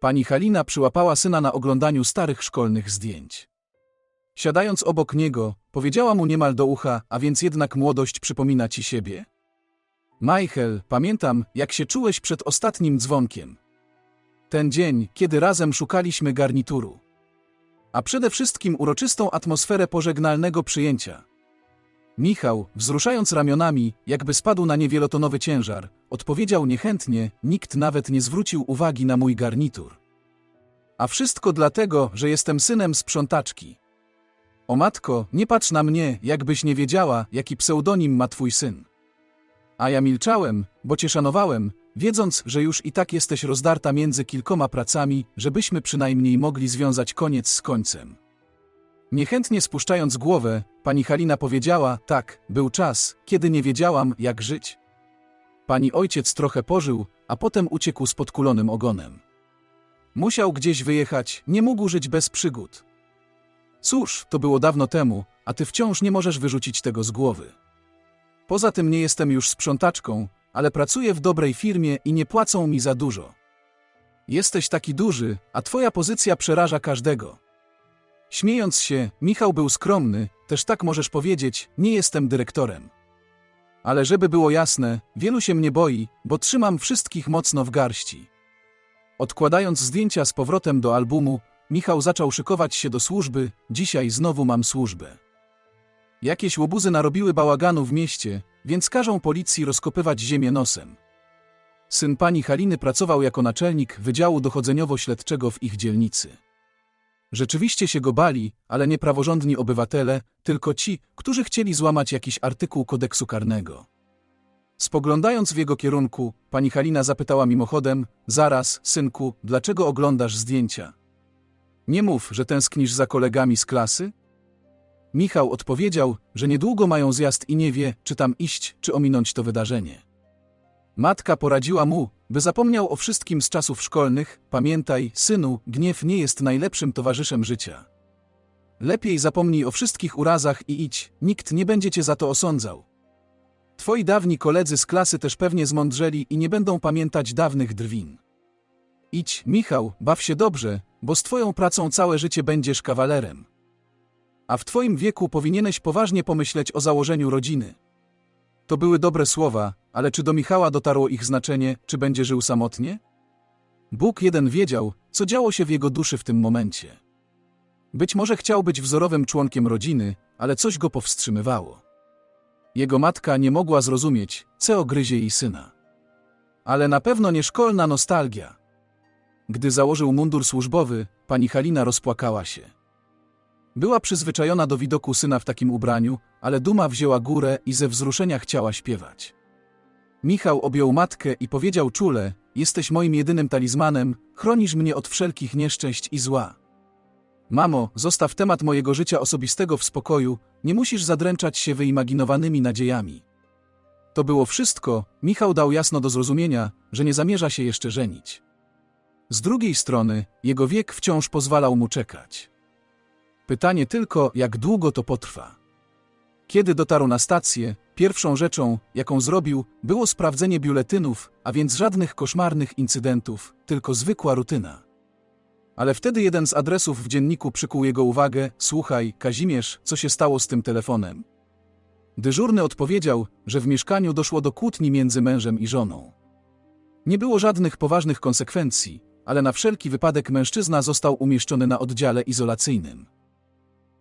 Pani Halina przyłapała syna na oglądaniu starych szkolnych zdjęć. Siadając obok niego, powiedziała mu niemal do ucha, a więc jednak młodość przypomina ci siebie? Michael, pamiętam, jak się czułeś przed ostatnim dzwonkiem. Ten dzień, kiedy razem szukaliśmy garnituru. A przede wszystkim uroczystą atmosferę pożegnalnego przyjęcia. Michał, wzruszając ramionami, jakby spadł na nie wielotonowy ciężar, odpowiedział niechętnie, nikt nawet nie zwrócił uwagi na mój garnitur. A wszystko dlatego, że jestem synem sprzątaczki. O matko, nie patrz na mnie, jakbyś nie wiedziała, jaki pseudonim ma twój syn. A ja milczałem, bo cię szanowałem, wiedząc, że już i tak jesteś rozdarta między kilkoma pracami, żebyśmy przynajmniej mogli związać koniec z końcem. Niechętnie spuszczając głowę, pani Halina powiedziała: Tak, był czas, kiedy nie wiedziałam, jak żyć. Pani ojciec trochę pożył, a potem uciekł z podkulonym ogonem. Musiał gdzieś wyjechać, nie mógł żyć bez przygód. Cóż, to było dawno temu, a ty wciąż nie możesz wyrzucić tego z głowy. Poza tym nie jestem już sprzątaczką, ale pracuję w dobrej firmie i nie płacą mi za dużo. Jesteś taki duży, a twoja pozycja przeraża każdego. Śmiejąc się, Michał był skromny, też tak możesz powiedzieć, nie jestem dyrektorem. Ale żeby było jasne, wielu się mnie boi, bo trzymam wszystkich mocno w garści. Odkładając zdjęcia z powrotem do albumu, Michał zaczął szykować się do służby, dzisiaj znowu mam służbę. Jakieś łobuzy narobiły bałaganu w mieście, więc każą policji rozkopywać ziemię nosem. Syn pani Haliny pracował jako naczelnik Wydziału Dochodzeniowo-Śledczego w ich dzielnicy. Rzeczywiście się go bali, ale nie praworządni obywatele, tylko ci, którzy chcieli złamać jakiś artykuł kodeksu karnego. Spoglądając w jego kierunku, pani Halina zapytała mimochodem: Zaraz, synku, dlaczego oglądasz zdjęcia? Nie mów, że tęsknisz za kolegami z klasy? Michał odpowiedział, że niedługo mają zjazd i nie wie, czy tam iść, czy ominąć to wydarzenie. Matka poradziła mu, by zapomniał o wszystkim z czasów szkolnych. Pamiętaj, synu, gniew nie jest najlepszym towarzyszem życia. Lepiej zapomnij o wszystkich urazach i idź, nikt nie będzie cię za to osądzał. Twoi dawni koledzy z klasy też pewnie zmądrzeli i nie będą pamiętać dawnych drwin. Idź, Michał, baw się dobrze, bo z twoją pracą całe życie będziesz kawalerem. A w twoim wieku powinieneś poważnie pomyśleć o założeniu rodziny. To były dobre słowa, ale czy do Michała dotarło ich znaczenie, czy będzie żył samotnie? Bóg jeden wiedział, co działo się w jego duszy w tym momencie. Być może chciał być wzorowym członkiem rodziny, ale coś go powstrzymywało. Jego matka nie mogła zrozumieć, co ogryzie jej syna. Ale na pewno nie szkolna nostalgia. Gdy założył mundur służbowy, pani Halina rozpłakała się. Była przyzwyczajona do widoku syna w takim ubraniu, ale duma wzięła górę i ze wzruszenia chciała śpiewać. Michał objął matkę i powiedział czule: Jesteś moim jedynym talizmanem, chronisz mnie od wszelkich nieszczęść i zła. Mamo, zostaw temat mojego życia osobistego w spokoju, nie musisz zadręczać się wyimaginowanymi nadziejami. To było wszystko, Michał dał jasno do zrozumienia, że nie zamierza się jeszcze żenić. Z drugiej strony, jego wiek wciąż pozwalał mu czekać. Pytanie tylko, jak długo to potrwa. Kiedy dotarł na stację, pierwszą rzeczą, jaką zrobił, było sprawdzenie biuletynów, a więc żadnych koszmarnych incydentów, tylko zwykła rutyna. Ale wtedy jeden z adresów w dzienniku przykuł jego uwagę: Słuchaj, Kazimierz, co się stało z tym telefonem? Dyżurny odpowiedział, że w mieszkaniu doszło do kłótni między mężem i żoną. Nie było żadnych poważnych konsekwencji, ale na wszelki wypadek mężczyzna został umieszczony na oddziale izolacyjnym.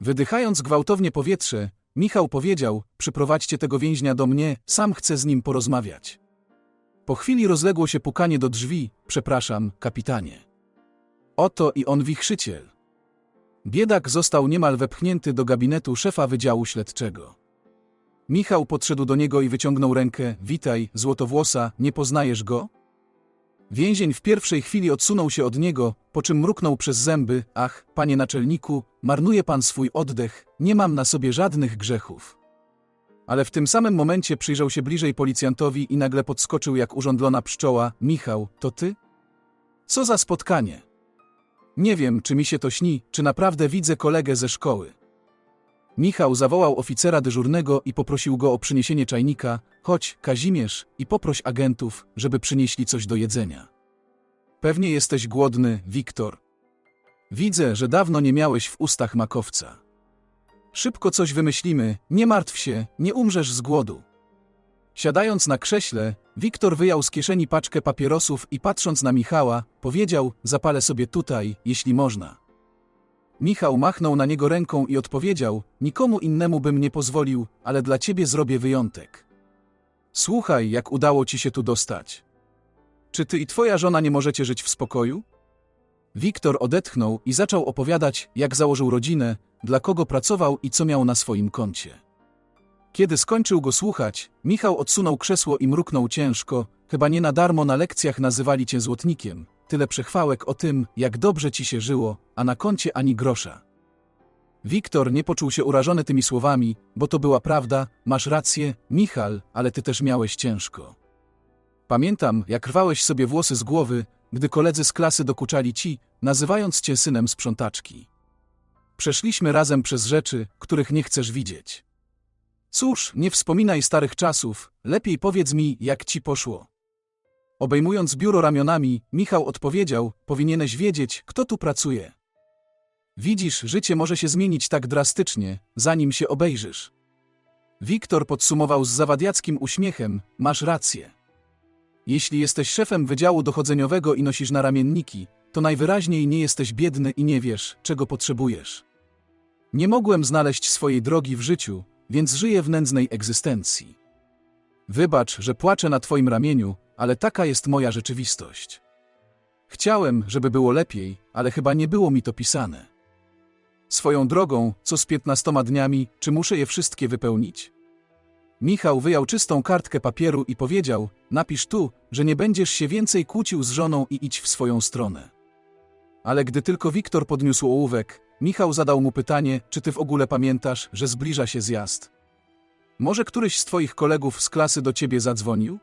Wydychając gwałtownie powietrze, Michał powiedział: Przyprowadźcie tego więźnia do mnie, sam chcę z nim porozmawiać. Po chwili rozległo się pukanie do drzwi: Przepraszam, kapitanie. Oto i on wichrzyciel. Biedak został niemal wepchnięty do gabinetu szefa Wydziału Śledczego. Michał podszedł do niego i wyciągnął rękę: Witaj, złotowłosa, nie poznajesz go? Więzień w pierwszej chwili odsunął się od niego, po czym mruknął przez zęby: Ach, panie naczelniku, marnuje pan swój oddech, nie mam na sobie żadnych grzechów. Ale w tym samym momencie przyjrzał się bliżej policjantowi i nagle podskoczył jak urządlona pszczoła: Michał, to ty? Co za spotkanie? Nie wiem, czy mi się to śni, czy naprawdę widzę kolegę ze szkoły. Michał zawołał oficera dyżurnego i poprosił go o przyniesienie czajnika, chodź, Kazimierz, i poproś agentów, żeby przynieśli coś do jedzenia. Pewnie jesteś głodny, Wiktor. Widzę, że dawno nie miałeś w ustach makowca. Szybko coś wymyślimy, nie martw się, nie umrzesz z głodu. Siadając na krześle, Wiktor wyjął z kieszeni paczkę papierosów i patrząc na Michała, powiedział: Zapalę sobie tutaj, jeśli można. Michał machnął na niego ręką i odpowiedział: Nikomu innemu bym nie pozwolił, ale dla ciebie zrobię wyjątek. Słuchaj, jak udało ci się tu dostać. Czy ty i twoja żona nie możecie żyć w spokoju? Wiktor odetchnął i zaczął opowiadać, jak założył rodzinę, dla kogo pracował i co miał na swoim koncie. Kiedy skończył go słuchać, Michał odsunął krzesło i mruknął ciężko, chyba nie na darmo na lekcjach nazywali cię złotnikiem. Tyle przechwałek o tym, jak dobrze ci się żyło, a na koncie ani grosza. Wiktor nie poczuł się urażony tymi słowami, bo to była prawda, masz rację, Michal, ale ty też miałeś ciężko. Pamiętam, jak rwałeś sobie włosy z głowy, gdy koledzy z klasy dokuczali ci, nazywając cię synem sprzątaczki. Przeszliśmy razem przez rzeczy, których nie chcesz widzieć. Cóż, nie wspominaj starych czasów, lepiej powiedz mi, jak ci poszło. Obejmując biuro ramionami, Michał odpowiedział: Powinieneś wiedzieć, kto tu pracuje. Widzisz, życie może się zmienić tak drastycznie, zanim się obejrzysz. Wiktor podsumował z zawadiackim uśmiechem: Masz rację. Jeśli jesteś szefem wydziału dochodzeniowego i nosisz naramienniki, to najwyraźniej nie jesteś biedny i nie wiesz, czego potrzebujesz. Nie mogłem znaleźć swojej drogi w życiu, więc żyję w nędznej egzystencji. Wybacz, że płaczę na twoim ramieniu, ale taka jest moja rzeczywistość. Chciałem, żeby było lepiej, ale chyba nie było mi to pisane. Swoją drogą, co z piętnastoma dniami, czy muszę je wszystkie wypełnić? Michał wyjął czystą kartkę papieru i powiedział: Napisz tu, że nie będziesz się więcej kłócił z żoną i idź w swoją stronę. Ale gdy tylko Wiktor podniósł ołówek, Michał zadał mu pytanie, czy ty w ogóle pamiętasz, że zbliża się zjazd. Może któryś z twoich kolegów z klasy do ciebie zadzwonił?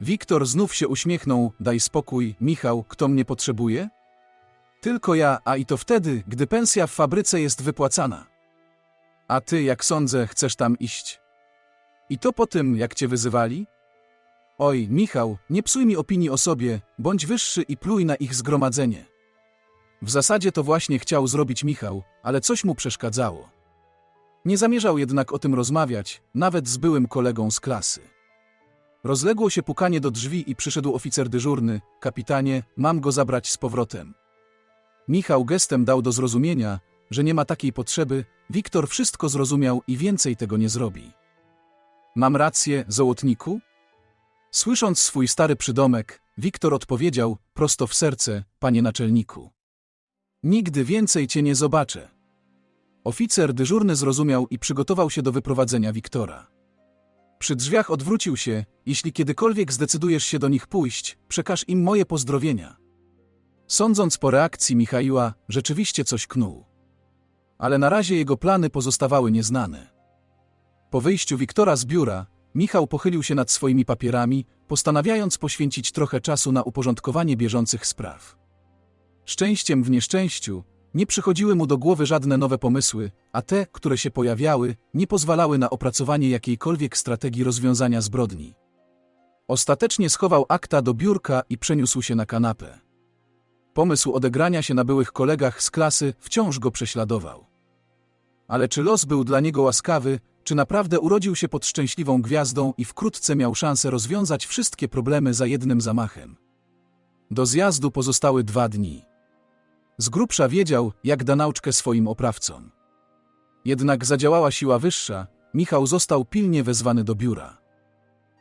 Wiktor znów się uśmiechnął, daj spokój, Michał, kto mnie potrzebuje? Tylko ja, a i to wtedy, gdy pensja w fabryce jest wypłacana. A ty, jak sądzę, chcesz tam iść. I to po tym, jak cię wyzywali? Oj, Michał, nie psuj mi opinii o sobie, bądź wyższy i pluj na ich zgromadzenie. W zasadzie to właśnie chciał zrobić Michał, ale coś mu przeszkadzało. Nie zamierzał jednak o tym rozmawiać, nawet z byłym kolegą z klasy. Rozległo się pukanie do drzwi i przyszedł oficer dyżurny. Kapitanie, mam go zabrać z powrotem. Michał gestem dał do zrozumienia, że nie ma takiej potrzeby, Wiktor wszystko zrozumiał i więcej tego nie zrobi. Mam rację, zołotniku? Słysząc swój stary przydomek, Wiktor odpowiedział prosto w serce, panie naczelniku. Nigdy więcej cię nie zobaczę. Oficer dyżurny zrozumiał i przygotował się do wyprowadzenia Wiktora. Przy drzwiach odwrócił się, jeśli kiedykolwiek zdecydujesz się do nich pójść, przekaż im moje pozdrowienia. Sądząc po reakcji Michaiła, rzeczywiście coś knuł. Ale na razie jego plany pozostawały nieznane. Po wyjściu Wiktora z biura, Michał pochylił się nad swoimi papierami, postanawiając poświęcić trochę czasu na uporządkowanie bieżących spraw. Szczęściem w nieszczęściu, nie przychodziły mu do głowy żadne nowe pomysły, a te, które się pojawiały, nie pozwalały na opracowanie jakiejkolwiek strategii rozwiązania zbrodni. Ostatecznie schował akta do biurka i przeniósł się na kanapę. Pomysł odegrania się na byłych kolegach z klasy wciąż go prześladował. Ale czy los był dla niego łaskawy, czy naprawdę urodził się pod szczęśliwą gwiazdą i wkrótce miał szansę rozwiązać wszystkie problemy za jednym zamachem? Do zjazdu pozostały dwa dni. Z grubsza wiedział, jak da nauczkę swoim oprawcom. Jednak zadziałała siła wyższa, Michał został pilnie wezwany do biura.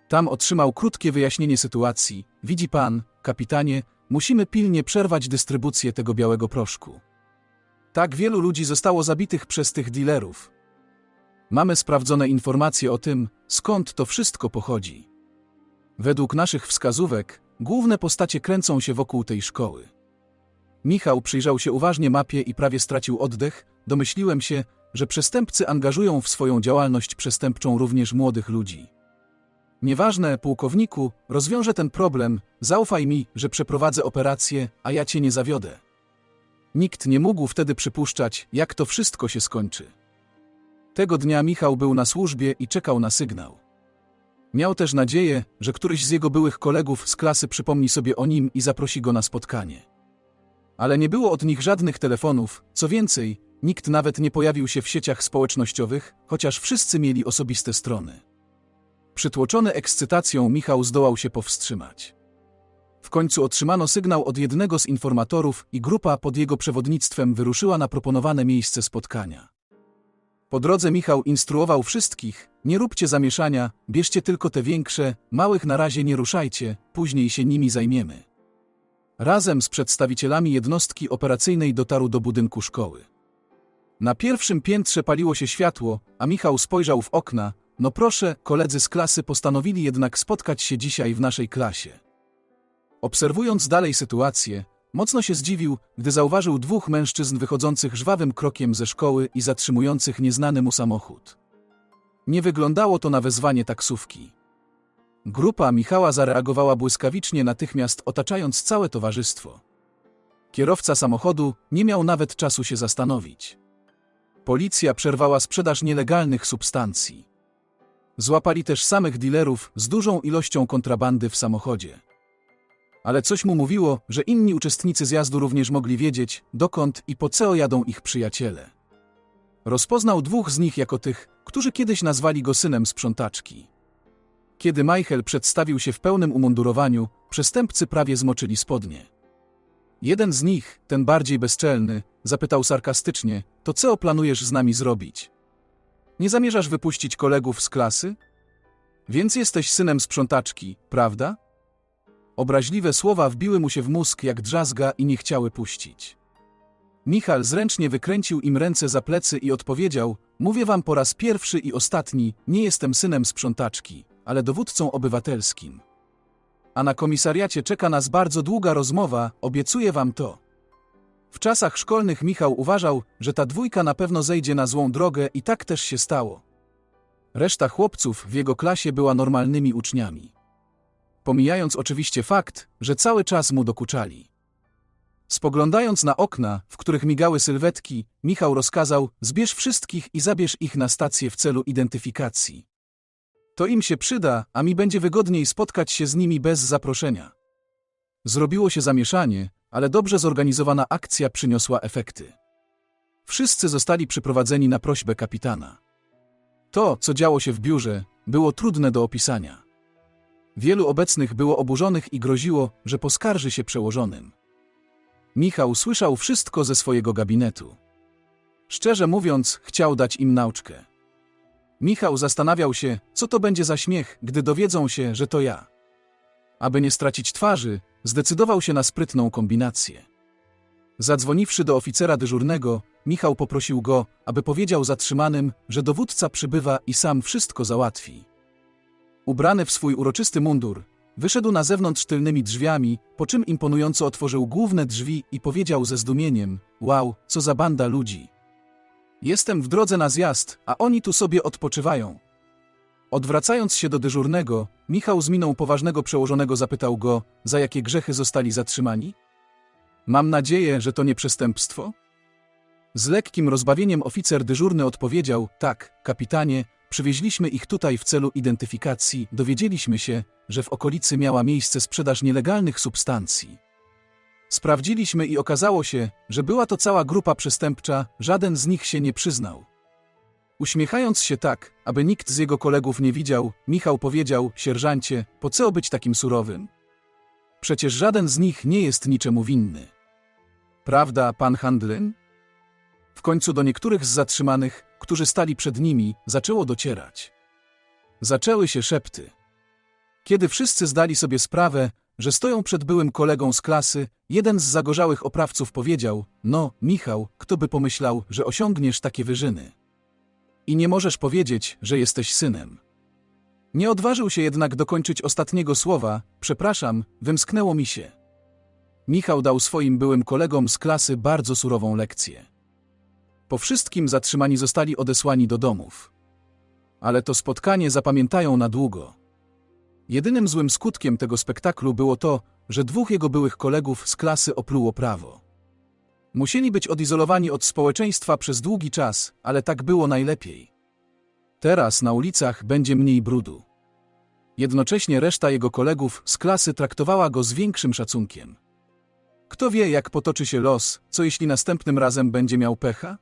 Tam otrzymał krótkie wyjaśnienie sytuacji. Widzi pan, kapitanie, musimy pilnie przerwać dystrybucję tego białego proszku. Tak wielu ludzi zostało zabitych przez tych dealerów. Mamy sprawdzone informacje o tym, skąd to wszystko pochodzi. Według naszych wskazówek, główne postacie kręcą się wokół tej szkoły. Michał przyjrzał się uważnie mapie i prawie stracił oddech. Domyśliłem się, że przestępcy angażują w swoją działalność przestępczą również młodych ludzi. Nieważne, pułkowniku, rozwiążę ten problem, zaufaj mi, że przeprowadzę operację, a ja cię nie zawiodę. Nikt nie mógł wtedy przypuszczać, jak to wszystko się skończy. Tego dnia Michał był na służbie i czekał na sygnał. Miał też nadzieję, że któryś z jego byłych kolegów z klasy przypomni sobie o nim i zaprosi go na spotkanie. Ale nie było od nich żadnych telefonów, co więcej, nikt nawet nie pojawił się w sieciach społecznościowych, chociaż wszyscy mieli osobiste strony. Przytłoczony ekscytacją Michał zdołał się powstrzymać. W końcu otrzymano sygnał od jednego z informatorów i grupa pod jego przewodnictwem wyruszyła na proponowane miejsce spotkania. Po drodze Michał instruował wszystkich, nie róbcie zamieszania, bierzcie tylko te większe, małych na razie nie ruszajcie, później się nimi zajmiemy. Razem z przedstawicielami jednostki operacyjnej dotarł do budynku szkoły. Na pierwszym piętrze paliło się światło, a Michał spojrzał w okna. No proszę, koledzy z klasy postanowili jednak spotkać się dzisiaj w naszej klasie. Obserwując dalej sytuację, mocno się zdziwił, gdy zauważył dwóch mężczyzn wychodzących żwawym krokiem ze szkoły i zatrzymujących nieznany mu samochód. Nie wyglądało to na wezwanie taksówki. Grupa Michała zareagowała błyskawicznie natychmiast otaczając całe towarzystwo. Kierowca samochodu nie miał nawet czasu się zastanowić. Policja przerwała sprzedaż nielegalnych substancji. Złapali też samych dealerów z dużą ilością kontrabandy w samochodzie. Ale coś mu mówiło, że inni uczestnicy zjazdu również mogli wiedzieć, dokąd i po co jadą ich przyjaciele. Rozpoznał dwóch z nich jako tych, którzy kiedyś nazwali go synem sprzątaczki. Kiedy Michael przedstawił się w pełnym umundurowaniu, przestępcy prawie zmoczyli spodnie. Jeden z nich, ten bardziej bezczelny, zapytał sarkastycznie: To co planujesz z nami zrobić? Nie zamierzasz wypuścić kolegów z klasy? Więc jesteś synem sprzątaczki, prawda? Obraźliwe słowa wbiły mu się w mózg jak drzazga i nie chciały puścić. Michal zręcznie wykręcił im ręce za plecy i odpowiedział: Mówię wam po raz pierwszy i ostatni, nie jestem synem sprzątaczki, ale dowódcą obywatelskim. A na komisariacie czeka nas bardzo długa rozmowa, obiecuję wam to. W czasach szkolnych Michał uważał, że ta dwójka na pewno zejdzie na złą drogę i tak też się stało. Reszta chłopców w jego klasie była normalnymi uczniami. Pomijając oczywiście fakt, że cały czas mu dokuczali. Spoglądając na okna, w których migały sylwetki, Michał rozkazał: Zbierz wszystkich i zabierz ich na stację w celu identyfikacji. To im się przyda, a mi będzie wygodniej spotkać się z nimi bez zaproszenia. Zrobiło się zamieszanie, ale dobrze zorganizowana akcja przyniosła efekty. Wszyscy zostali przyprowadzeni na prośbę kapitana. To, co działo się w biurze, było trudne do opisania. Wielu obecnych było oburzonych i groziło, że poskarży się przełożonym. Michał słyszał wszystko ze swojego gabinetu. Szczerze mówiąc, chciał dać im nauczkę. Michał zastanawiał się, co to będzie za śmiech, gdy dowiedzą się, że to ja. Aby nie stracić twarzy, zdecydował się na sprytną kombinację. Zadzwoniwszy do oficera dyżurnego, Michał poprosił go, aby powiedział zatrzymanym, że dowódca przybywa i sam wszystko załatwi. Ubrany w swój uroczysty mundur, wyszedł na zewnątrz tylnymi drzwiami, po czym imponująco otworzył główne drzwi i powiedział ze zdumieniem: Wow, co za banda ludzi! Jestem w drodze na zjazd, a oni tu sobie odpoczywają. Odwracając się do dyżurnego, Michał z miną poważnego przełożonego zapytał go, za jakie grzechy zostali zatrzymani? Mam nadzieję, że to nie przestępstwo? Z lekkim rozbawieniem oficer dyżurny odpowiedział: Tak, kapitanie, przywieźliśmy ich tutaj w celu identyfikacji, dowiedzieliśmy się, że w okolicy miała miejsce sprzedaż nielegalnych substancji. Sprawdziliśmy i okazało się, że była to cała grupa przestępcza, żaden z nich się nie przyznał. Uśmiechając się tak, aby nikt z jego kolegów nie widział, Michał powiedział: Sierżancie, po co być takim surowym? Przecież żaden z nich nie jest niczemu winny. Prawda, pan Handlin? W końcu do niektórych z zatrzymanych, którzy stali przed nimi, zaczęło docierać. Zaczęły się szepty. Kiedy wszyscy zdali sobie sprawę, że stoją przed byłym kolegą z klasy, jeden z zagorzałych oprawców powiedział: No, Michał, kto by pomyślał, że osiągniesz takie wyżyny? I nie możesz powiedzieć, że jesteś synem. Nie odważył się jednak dokończyć ostatniego słowa, przepraszam, wymsknęło mi się. Michał dał swoim byłym kolegom z klasy bardzo surową lekcję. Po wszystkim zatrzymani zostali odesłani do domów. Ale to spotkanie zapamiętają na długo. Jedynym złym skutkiem tego spektaklu było to, że dwóch jego byłych kolegów z klasy opluło prawo. Musieli być odizolowani od społeczeństwa przez długi czas, ale tak było najlepiej. Teraz na ulicach będzie mniej brudu. Jednocześnie reszta jego kolegów z klasy traktowała go z większym szacunkiem. Kto wie, jak potoczy się los, co jeśli następnym razem będzie miał pecha?